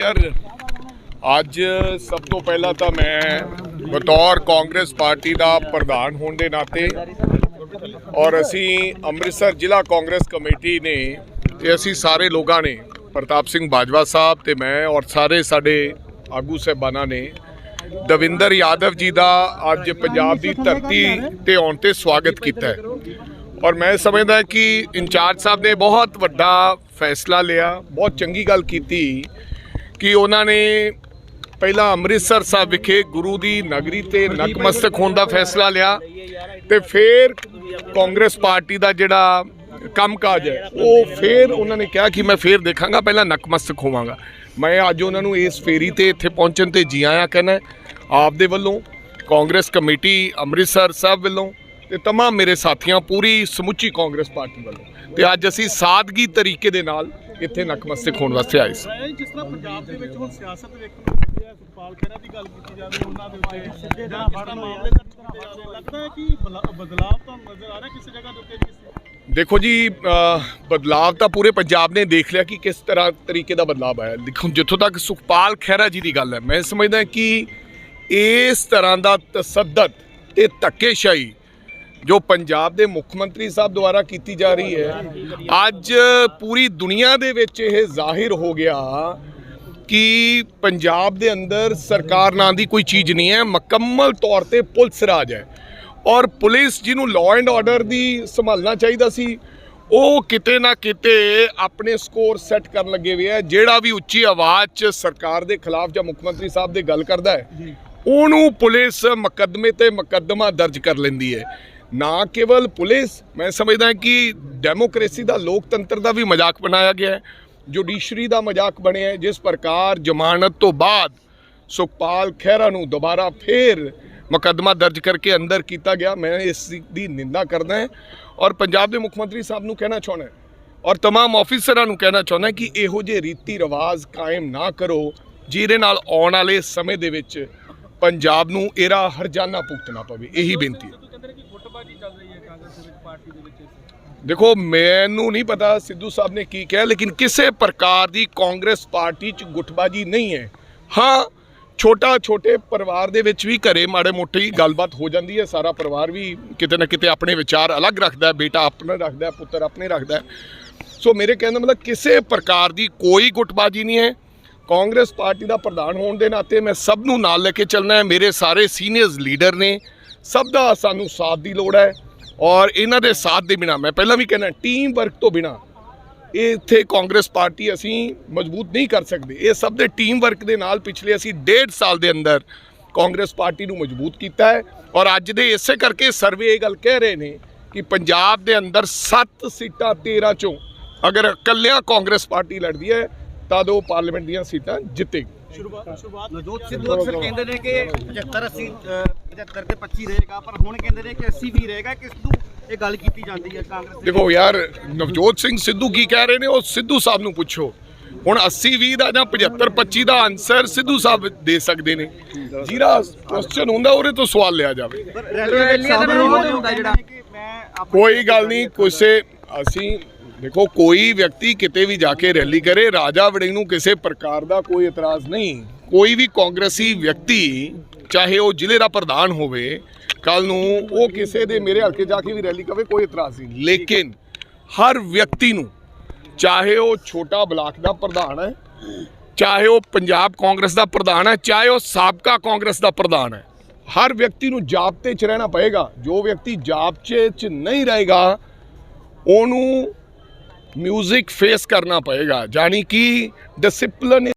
ਯਾਰ, ਅੱਜ ਸਭ ਤੋਂ ਪਹਿਲਾਂ ਤਾਂ ਮੈਂ ਬਤੌਰ ਕਾਂਗਰਸ ਪਾਰਟੀ ਦਾ ਪ੍ਰਧਾਨ ਹੋਣ ਦੇ ਨਾਤੇ ਔਰ ਅਸੀਂ ਅੰਮ੍ਰਿਤਸਰ ਜ਼ਿਲ੍ਹਾ ਕਾਂਗਰਸ ਕਮੇਟੀ ਨੇ ਤੇ ਅਸੀਂ ਸਾਰੇ ਲੋਕਾਂ ਨੇ, ਪ੍ਰਤਾਪ ਸਿੰਘ ਬਾਜਵਾ ਸਾਹਿਬ ਤੇ ਮੈਂ ਔਰ ਸਾਰੇ ਸਾਡੇ ਆਗੂ ਸਹਿਬਾਨਾਂ ਨੇ, ਦਵਿੰਦਰ ਯਾਦਵ ਜੀ ਦਾ ਅੱਜ ਪੰਜਾਬ ਦੀ ਧਰਤੀ ਤੇ ਆਉਣ ਤੇ ਸਵਾਗਤ ਕੀਤਾ ਔਰ ਮੈਂ ਸਮਝਦਾ ਕਿ ਇੰਚਾਰਜ ਸਾਹਿਬ ਨੇ ਬਹੁਤ ਵੱਡਾ ਫੈਸਲਾ ਲਿਆ, ਬਹੁਤ ਚੰਗੀ ਗੱਲ ਕੀਤੀ ਕਿ ਉਹਨਾਂ ਨੇ ਪਹਿਲਾਂ ਅੰਮ੍ਰਿਤਸਰ ਸਾਹਿਬ ਵਿਖੇ ਗੁਰੂ ਦੀ ਨਗਰੀ ਤੇ ਨਤਮਸਤਕ ਹੋਣ ਦਾ ਫੈਸਲਾ ਲਿਆ ਤੇ ਫਿਰ ਕਾਂਗਰਸ ਪਾਰਟੀ ਦਾ ਜਿਹੜਾ ਕੰਮਕਾਜ ਹੈ ਉਹ ਫਿਰ ਉਹਨਾਂ ਨੇ ਕਿਹਾ ਕਿ ਮੈਂ ਫਿਰ ਦੇਖਾਂਗਾ ਪਹਿਲਾਂ ਨਤਮਸਤਕ ਹੋਵਾਂਗਾ ਮੈਂ ਅੱਜ ਉਹਨਾਂ ਨੂੰ ਇਸ ਫੇਰੀ ਤੇ ਇੱਥੇ ਪਹੁੰਚਣ ਤੇ ਜੀ ਆਇਆਂ ਕਹਿੰਦਾ ਆਪ ਦੇ ਵੱਲੋਂ ਕਾਂਗਰਸ ਕਮੇਟੀ ਅੰਮ੍ਰਿਤਸਰ ਸਾਹਿਬ ਵੱਲੋਂ ਤੇ तमाम ਮੇਰੇ ਸਾਥੀਆਂ ਪੂਰੀ ਸਮੁੱਚੀ ਕਾਂਗਰਸ ਪਾਰਟੀ ਵੱਲੋਂ ਤੇ ਅੱਜ ਅਸੀਂ ਸਾਦਗੀ ਤਰੀਕੇ ਦੇ ਨਾਲ ਇੱਥੇ ਨਤਮਸਤਕ ਹੋਣ ਵਾਸਤੇ ਆਏ ਸੀ। ਜਿਸ ਤਰ੍ਹਾਂ ਪੰਜਾਬ ਦੇ ਵਿੱਚ ਹੁਣ ਸਿਆਸਤ ਵੇਖਣ ਨੂੰ ਮਿਲਦੀ ਹੈ ਸੁਖਪਾਲ ਖਹਿਰਾ ਦੀ ਗੱਲ ਕੀਤੀ ਜਾਵੇ ਉਹਨਾਂ ਦੇ ਉੱਤੇ ਸਿੱਧੇ ਦਾ ਮਾਮਲੇ ਤੱਕ ਲੱਗਦਾ ਹੈ ਕਿ ਬਦਲਾਵ ਤਾਂ ਨਜ਼ਰ ਆ ਰਿਹਾ ਕਿਸੇ ਜਗ੍ਹਾ ਦੇ ਉੱਤੇ ਜਿਸ ਦੇਖੋ ਜੀ ਬਦਲਾਵ ਤਾਂ ਪੂਰੇ ਪੰਜਾਬ ਨੇ ਦੇਖ ਲਿਆ ਕਿ ਕਿਸ ਤਰ੍ਹਾਂ ਤਰੀਕੇ ਦਾ ਬਦਲਾਵ ਆਇਆ। ਦੇਖੋ ਜਿੱਥੋਂ ਤੱਕ ਸੁਖਪਾਲ ਖਹਿਰਾ ਜੀ ਦੀ ਗੱਲ ਹੈ ਮੈਂ ਸਮਝਦਾ ਕਿ ਇਸ ਤਰ੍ਹਾਂ ਦਾ ਤਸੱਦਦ ਤੇ ਧੱਕੇਸ਼ਾਹੀ ਜੋ ਪੰਜਾਬ ਦੇ ਮੁੱਖ ਮੰਤਰੀ ਸਾਹਿਬ ਦੁਆਰਾ ਕੀਤੀ ਜਾ ਰਹੀ ਹੈ, ਅੱਜ ਪੂਰੀ ਦੁਨੀਆ ਦੇ ਵਿੱਚ ਇਹ ਜ਼ਾਹਿਰ ਹੋ ਗਿਆ ਕਿ ਪੰਜਾਬ ਦੇ ਅੰਦਰ ਸਰਕਾਰ ਨਾਂ ਦੀ ਕੋਈ ਚੀਜ਼ ਨਹੀਂ ਹੈ, ਮੁਕੰਮਲ ਤੌਰ ਤੇ ਪੁਲਿਸ ਰਾਜ ਹੈ। ਔਰ ਪੁਲਿਸ ਜਿਹਨੂੰ ਲਾਅ ਐਂਡ ਆਰਡਰ ਦੀ ਸੰਭਾਲਣਾ ਚਾਹੀਦਾ ਸੀ, ਉਹ ਕਿਤੇ ਨਾ ਕਿਤੇ ਆਪਣੇ ਸਕੋਰ ਸੈੱਟ ਕਰਨ ਲੱਗੇ ਹੋਏ ਹੈ, ਜਿਹੜਾ ਵੀ ਉੱਚੀ ਆਵਾਜ਼ 'ਚ ਸਰਕਾਰ ਦੇ ਖਿਲਾਫ ਜਾਂ ਮੁੱਖ ਮੰਤਰੀ ਸਾਹਿਬ ਦੇ ਗੱਲ ਕਰਦਾ ਹੈ, ਉਹਨੂੰ ਪੁਲਿਸ ਮੁਕੱਦਮੇ ਤੇ ਮੁਕੱਦਮਾ ਦਰਜ ਕਰ ਲੈਂਦੀ ਹੈ। ਨਾ ਕੇਵਲ ਪੁਲਿਸ ਮੈਂ ਸਮਝਦਾ ਕਿ ਡੈਮੋਕ੍ਰੇਸੀ ਦਾ ਲੋਕਤੰਤਰ ਦਾ ਵੀ ਮਜ਼ਾਕ ਬਣਾਇਆ ਗਿਆ ਹੈ ਜੁਡੀਸ਼ਰੀ ਦਾ ਮਜ਼ਾਕ ਬਣਿਆ ਹੈ ਜਿਸ ਪ੍ਰਕਾਰ ਜ਼ਮਾਨਤ ਤੋਂ ਬਾਅਦ ਸੁਖਪਾਲ ਖਹਿਰਾ ਨੂੰ ਦੁਬਾਰਾ ਫੇਰ ਮੁਕੱਦਮਾ ਦਰਜ ਕਰਕੇ ਅੰਦਰ ਕੀਤਾ ਗਿਆ ਮੈਂ ਇਸ ਦੀ ਨਿੰਦਾ ਕਰਦਾ ਹਾਂ ਔਰ ਪੰਜਾਬ ਦੇ ਮੁੱਖ ਮੰਤਰੀ ਸਾਹਿਬ ਨੂੰ ਕਹਿਣਾ ਚਾਹੁੰਦਾ ਹਾਂ ਔਰ तमाम ਅਫੀਸਰਾਂ ਨੂੰ ਕਹਿਣਾ ਚਾਹੁੰਦਾ ਕਿ ਇਹੋ ਜਿਹੇ ਰੀਤੀ ਰਿਵਾਜ ਕਾਇਮ ਨਾ ਕਰੋ ਜਿਹਦੇ ਨਾਲ ਆਉਣ ਵਾਲੇ ਸਮੇਂ ਦੇ ਵਿੱਚ ਪੰਜਾਬ ਨੂੰ ਇਹਦਾ ਹਰਜਾਨਾ ਭੁਗਤਣਾ ਪਵੇ ਇਹੀ ਬੇਨਤੀ ਹੈ ਦੇਖੋ, ਮੈਨੂੰ ਨਹੀਂ ਪਤਾ ਸਿੱਧੂ ਸਾਹਿਬ ਨੇ ਕੀ ਕਿਹਾ, ਲੇਕਿਨ ਕਿਸੇ ਪ੍ਰਕਾਰ ਦੀ ਕਾਂਗਰਸ ਪਾਰਟੀ 'ਚ ਗੁੱਟਬਾਜੀ ਨਹੀਂ ਹੈ। ਹਾਂ ਛੋਟਾ ਛੋਟੇ ਪਰਿਵਾਰ ਦੇ ਵਿੱਚ ਵੀ ਘਰੇ ਮਾੜੇ ਮੋਟੇ ਗੱਲਬਾਤ ਹੋ ਜਾਂਦੀ ਹੈ। ਸਾਰਾ ਪਰਿਵਾਰ ਵੀ ਕਿਤੇ ਨਾ ਕਿਤੇ ਆਪਣੇ ਵਿਚਾਰ ਅਲੱਗ ਰੱਖਦਾ ਬੇਟਾ ਆਪਣਾ ਰੱਖਦਾ ਪੁੱਤਰ ਆਪਣੇ ਰੱਖਦਾ ਸੋ ਮੇਰੇ ਕਹਿਣ ਦਾ ਮਤਲਬ ਕਿਸੇ ਪ੍ਰਕਾਰ ਦੀ ਕੋਈ ਗੁੱਟਬਾਜੀ ਨਹੀਂ ਹੈ। ਕਾਂਗਰਸ ਪਾਰਟੀ ਦਾ ਪ੍ਰਧਾਨ ਹੋਣ ਦੇ ਨਾਤੇ ਮੈਂ ਸਭ ਨੂੰ ਨਾਲ ਲੈ ਕੇ ਚੱਲਣਾ ਹੈ। ਮੇਰੇ ਸਾਰੇ ਸੀਨੀਅਰਸ ਲੀਡਰ ਨੇ, ਸਭ ਦਾ ਸਾਨੂੰ ਸਾਥ ਦੀ ਲੋੜ ਹੈ। ਔਰ ਇਹਨਾਂ ਦੇ ਸਾਥ ਦੇ ਬਿਨਾ, ਮੈਂ ਪਹਿਲਾਂ ਵੀ ਕਹਿਣਾ ਟੀਮ ਵਰਕ ਤੋਂ ਬਿਨਾ ਇਹ ਇੱਥੇ ਕਾਂਗਰਸ ਪਾਰਟੀ ਅਸੀਂ ਮਜ਼ਬੂਤ ਨਹੀਂ ਕਰ ਸਕਦੇ। ਇਹ ਸਭ ਦੇ ਟੀਮ ਵਰਕ ਦੇ ਨਾਲ ਪਿਛਲੇ ਅਸੀਂ ਡੇਢ ਸਾਲ ਦੇ ਅੰਦਰ ਕਾਂਗਰਸ ਪਾਰਟੀ ਨੂੰ ਮਜ਼ਬੂਤ ਕੀਤਾ ਹੈ। ਔਰ ਅੱਜ ਦੇ ਇਸੇ ਕਰਕੇ ਸਰਵੇ ਇਹ ਗੱਲ ਕਹਿ ਰਹੇ ਨੇ ਕਿ ਪੰਜਾਬ ਦੇ ਅੰਦਰ 7 ਸੀਟਾਂ 13 ਚੋਂ ਅਗਰ ਇਕੱਲਿਆਂ ਕਾਂਗਰਸ ਪਾਰਟੀ ਲੜਦੀ ਹੈ, ਤਦ ਉਹ ਪਾਰਲੀਮੈਂਟ ਦੀਆਂ ਸੀਟਾਂ ਜਿੱਤੇਗੀ। ਸ਼ੁਰੂਆਤ ਸ਼ੁਰੂਆਤ ਨਵਜੋਤ ਸਿੱਧੂ ਅਕਸਰ ਕਹਿੰਦੇ ਨੇ ਕਿ 75 80 ਅ, 75 ਤੇ 25 ਰਹੇਗਾ ਪਰ ਹੁਣ ਕਹਿੰਦੇ ਨੇ ਕਿ 80 ਵੀ ਰਹੇਗਾ ਕਿਸ ਨੂੰ ਇਹ ਗੱਲ ਕੀਤੀ ਜਾਂਦੀ ਹੈ ਕਾਂਗਰਸ ਦੇ ਦੇਖੋ ਯਾਰ ਨਵਜੋਤ ਸਿੰਘ ਸਿੱਧੂ ਕੀ ਕਹਿ ਰਹੇ ਨੇ? ਉਹ ਸਿੱਧੂ ਸਾਹਿਬ ਨੂੰ ਪੁੱਛੋ। ਹੁਣ 80 20 ਦਾ ਜਾਂ 75 25 ਦਾ ਆਨਸਰ ਸਿੱਧੂ ਸਾਹਿਬ ਦੇ ਸਕਦੇ ਨੇ। ਜਿਹੜਾ ਕੁਐਸਚਨ ਹੁੰਦਾ ਉਹਦੇ ਤੋਂ ਸਵਾਲ ਲਿਆ ਜਾਵੇ। ਕੋਈ ਗੱਲ ਨਹੀਂ ਕਿਸੇ ਅਸੀਂ ਦੇਖੋ, ਕੋਈ ਵਿਅਕਤੀ ਕਿਤੇ ਵੀ ਜਾ ਕੇ ਰੈਲੀ ਕਰੇ, ਰਾਜਾ ਵੜਿੰਗ ਨੂੰ ਕਿਸੇ ਪ੍ਰਕਾਰ ਦਾ ਕੋਈ ਇਤਰਾਜ਼ ਨਹੀਂ। ਕੋਈ ਵੀ ਕਾਂਗਰਸੀ ਵਿਅਕਤੀ, ਚਾਹੇ ਉਹ ਜ਼ਿਲ੍ਹੇ ਦਾ ਪ੍ਰਧਾਨ ਹੋਵੇ ਕੱਲ ਨੂੰ ਉਹ ਕਿਸੇ ਦੇ ਮੇਰੇ ਹਲਕੇ ਜਾ ਕੇ ਵੀ ਰੈਲੀ ਕਰੇ ਕੋਈ ਇਤਰਾਜ਼ ਨਹੀਂ। ਲੇਕਿਨ ਹਰ ਵਿਅਕਤੀ ਨੂੰ, ਚਾਹੇ ਉਹ ਛੋਟਾ ਬਲਾਕ ਦਾ ਪ੍ਰਧਾਨ ਹੈ, ਚਾਹੇ ਉਹ ਪੰਜਾਬ ਕਾਂਗਰਸ ਦਾ ਪ੍ਰਧਾਨ ਹੈ, ਚਾਹੇ ਉਹ ਸਾਬਕਾ ਕਾਂਗਰਸ ਦਾ ਪ੍ਰਧਾਨ ਹੈ, ਹਰ ਵਿਅਕਤੀ ਨੂੰ ਜਾਬਤੇ 'ਚ ਰਹਿਣਾ ਪਏਗਾ। ਜੋ ਵਿਅਕਤੀ ਜਾਬਤੇ 'ਚ ਨਹੀਂ ਰਹੇਗਾ, ਉਹਨੂੰ ਮਿਊਜ਼ਿਕ ਫੇਸ ਕਰਨਾ ਪਏਗਾ ਜਾਨੀ ਕਿ ਡਿਸਪਲਿਨ